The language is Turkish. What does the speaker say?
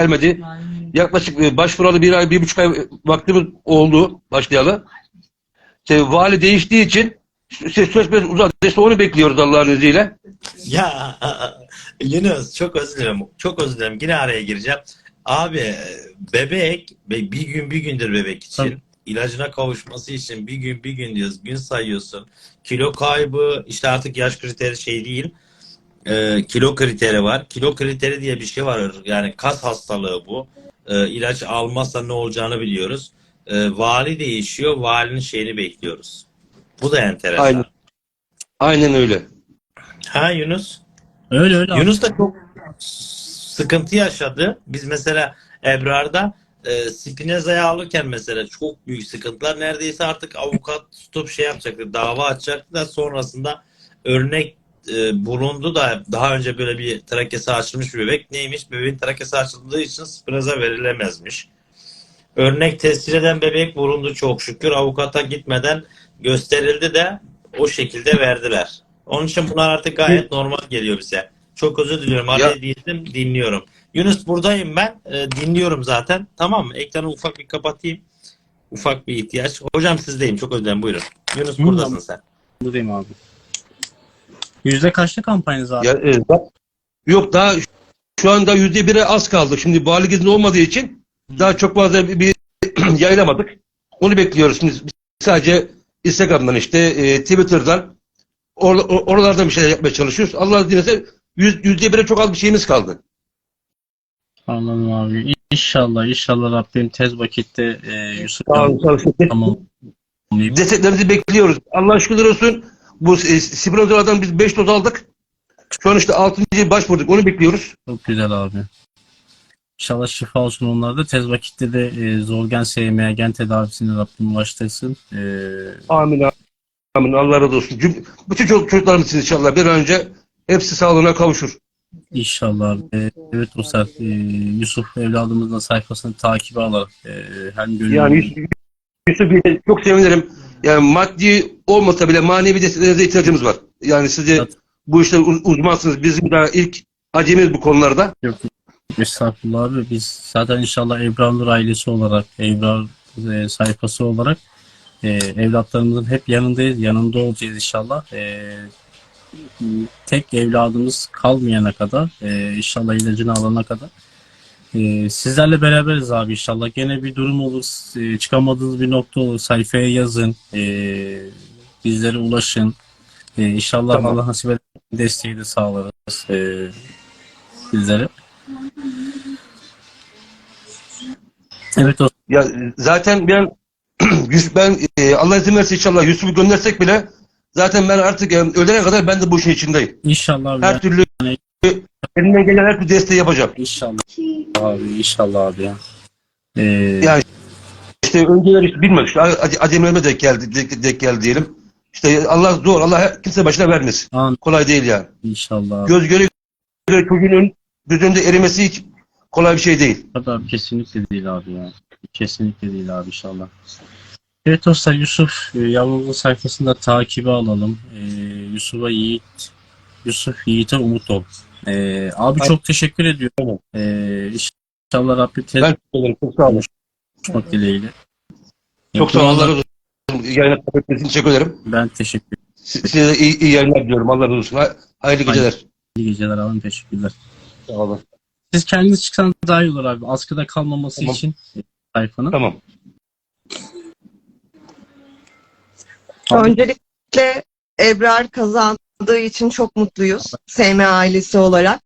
gelmedi. Yaklaşık e, başvuralı bir ay, bir buçuk ay vaktimiz oldu başlayalı. İşte vali değiştiği için süreç biraz uzadı. İşte onu bekliyoruz Allah'ın izniyle. Ya Yunus çok özür dilerim. Çok özür dilerim. Yine araya gireceğim. Abi bebek be- bir gün bir gündür bebek için. Tabii. ilacına kavuşması için bir gün bir gün diyoruz. Gün sayıyorsun. Kilo kaybı işte artık yaş kriteri şey değil. Ee, kilo kriteri var. Kilo kriteri diye bir şey var. Yani kas hastalığı bu. Ee, ilaç almazsa ne olacağını biliyoruz. Ee, vali değişiyor. Valinin şeyini bekliyoruz. Bu da enteresan. Aynen. Aynen öyle. Ha Yunus? Öyle öyle. Yunus da çok sıkıntı yaşadı. Biz mesela Ebrar'da e, Spineza'yı alırken mesela çok büyük sıkıntılar. Neredeyse artık avukat tutup şey yapacaktı, dava açacaktı da sonrasında örnek e, bulundu da daha önce böyle bir trakesi açılmış bir bebek. Neymiş? Bebeğin trakesi açıldığı için Spineza verilemezmiş. Örnek tescil eden bebek bulundu çok şükür. Avukata gitmeden gösterildi de o şekilde verdiler. Onun için bunlar artık gayet normal geliyor bize. Çok özür diliyorum. Araya girdim, dinliyorum. Yunus buradayım ben. Ee, dinliyorum zaten. Tamam mı? Ekranı ufak bir kapatayım. Ufak bir ihtiyaç. Hocam sizdeyim. Çok özür dilerim. Buyurun. Yunus buradasın sen. Buradayım abi. Yüzde kaçta kampanyanız abi? Ya, e, yok daha şu anda yüzde bire az kaldı. Şimdi vali izni olmadığı için daha çok fazla bir, bir yayılamadık. Onu bekliyoruz. Şimdi sadece Instagram'dan işte e, Twitter'dan or, or- oralardan bir şeyler yapmaya çalışıyoruz. Allah yüz, yüzde bire çok az bir şeyimiz kaldı. Anladım abi. İnşallah inşallah Rabbim tez vakitte e, Yusuf Sağ olun, sağ olun. tamam. Desteklerinizi bekliyoruz. Allah şükürler olsun. Bu e, Spinozalardan biz 5 doz aldık. Şu an işte 6. başvurduk. Onu bekliyoruz. Çok güzel abi. İnşallah şifa olsun onlarda. Tez vakitte de e, zor gen sevmeye gen tedavisini Rabbim ulaştırsın. E, Amin. Amin. Allah razı olsun. Cüm- Bütün çocuk, çocuklarımız için inşallah bir an önce hepsi sağlığına kavuşur. İnşallah. Ee, evet Ruslar, e, Yusuf evladımızın sayfasını takibe alarak e, hem gönül Yani Yusuf, Yusuf çok sevinirim. Yani maddi olmasa bile manevi desteklerinize ihtiyacımız var. Yani siz de bu işte uz- uzmansınız. Bizim daha ilk acemiz bu konularda. yok. Estağfurullah abi. Biz zaten inşallah Ebrar Nur ailesi olarak, Ebrar e, sayfası olarak e, evlatlarımızın hep yanındayız. Yanında olacağız inşallah. E, tek evladımız kalmayana kadar, e, inşallah ilacını alana kadar. E, sizlerle beraberiz abi inşallah. Gene bir durum olur, e, çıkamadığınız bir nokta olur. Sayfaya yazın, e, bizlere ulaşın. E, inşallah Tamam. Allah nasip eder desteği de sağlarız e, bizlere. Evet o Ya zaten ben ben e, Allah izin verirse inşallah Yusuf'u göndersek bile zaten ben artık ölene kadar ben de bu işin içindeyim. inşallah. Her türlü elimden gelen her türlü desteği yapacağım. İnşallah abi inşallah abi ya. Ee, Yani işte önceleri işte bilmiyorum işte ac- acemilerime denk geldi, denk, denk geldi diyelim. İşte Allah zor, Allah her- kimse başına vermesin. amin Kolay değil yani. inşallah abi. Göz göre göre çocuğun gözünde erimesi hiç kolay bir şey değil. Abi kesinlikle değil abi ya. Kesinlikle değil abi inşallah. Evet dostlar Yusuf e, yavrumuzun sayfasında takibi alalım. E, Yusuf'a Yiğit Yusuf Yiğit'e umut ol. E, abi çok teşekkür ediyorum. E, inşallah Rabbim tez Ben teşekkür ederim. Çok sağ olun. buluşmak dileğiyle. Çok sağ olun. Allah razı olsun. Yayına kabul ettiğiniz için teşekkür ederim. Ben teşekkür ederim. Si- Size de iyi, iyi yayınlar diliyorum. Allah razı olsun. Ha- Hayırlı geceler. İyi geceler abi teşekkürler. Sağ olun. Siz kendiniz çıksanız daha iyi olur abi. Askıda kalmaması Tamam. için e, sayfanın. Tamam. Öncelikle Ebrar kazandığı için çok mutluyuz. SM ailesi olarak.